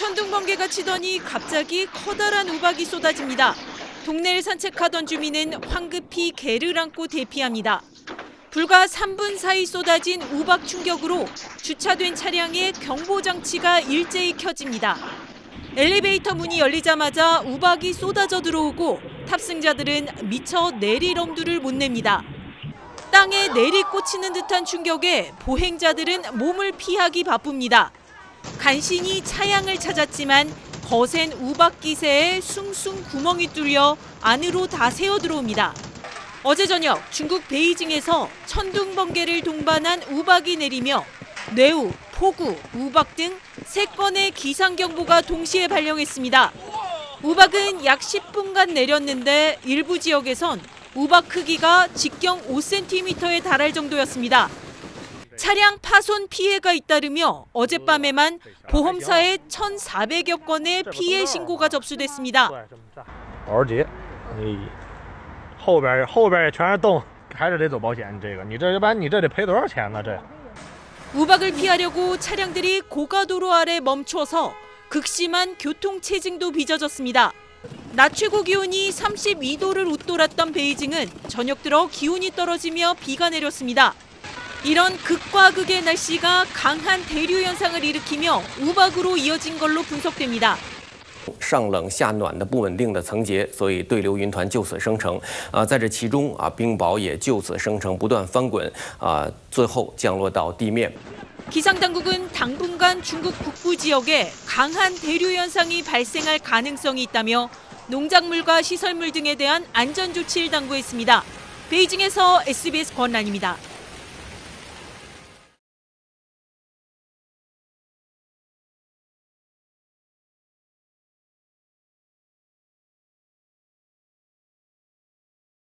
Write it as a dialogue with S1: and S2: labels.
S1: 천둥 번개가 치더니 갑자기 커다란 우박이 쏟아집니다. 동네를 산책하던 주민은 황급히 개를 안고 대피합니다. 불과 3분 사이 쏟아진 우박 충격으로 주차된 차량의 경보 장치가 일제히 켜집니다. 엘리베이터 문이 열리자마자 우박이 쏟아져 들어오고 탑승자들은 미처 내릴 엄두를 못 냅니다. 땅에 내리 꽂히는 듯한 충격에 보행자들은 몸을 피하기 바쁩니다. 간신히 차량을 찾았지만 거센 우박 기세에 숭숭 구멍이 뚫려 안으로 다 새어 들어옵니다. 어제 저녁 중국 베이징에서 천둥 번개를 동반한 우박이 내리며 뇌우, 폭우, 우박 등세 건의 기상 경보가 동시에 발령했습니다. 우박은 약 10분간 내렸는데 일부 지역에선 우박 크기가 직경 5cm에 달할 정도였습니다. 차량 파손 피해가 잇따르며 어젯밤에만 보험사에 1,400여 건의 피해 신고가 접수됐습니다.
S2: 保时捷，你后边后边全是洞，还是得走保险。你这个，你这要不然你这得赔多少钱呢？这。
S1: 우박을 피하려고 차량들이 고가도로 아래 멈춰서 극심한 교통 체증도 빚어졌습니다. 낮 최고 기온이 32도를 웃돌았던 베이징은 저녁 들어 기온이 떨어지며 비가 내렸습니다. 이런 극과 극의 날씨가 강한 대류 현상을 일으키며 우박으로 이어진 걸로 분석됩니다.
S3: 上冷下暖的不稳定的层节，所以对流云团就此生成。啊，在这其中啊，冰雹也就此生成，不断翻滚啊，最后降落到地面。
S1: 기상당국은 당분간 중국 북부 지역에 강한 대류 현상이 발생할 가능성이 있다며 농작물과 시설물 등에 대한 안전 조치를 당부했습니다. 베이징에서 SBS 권란입니다.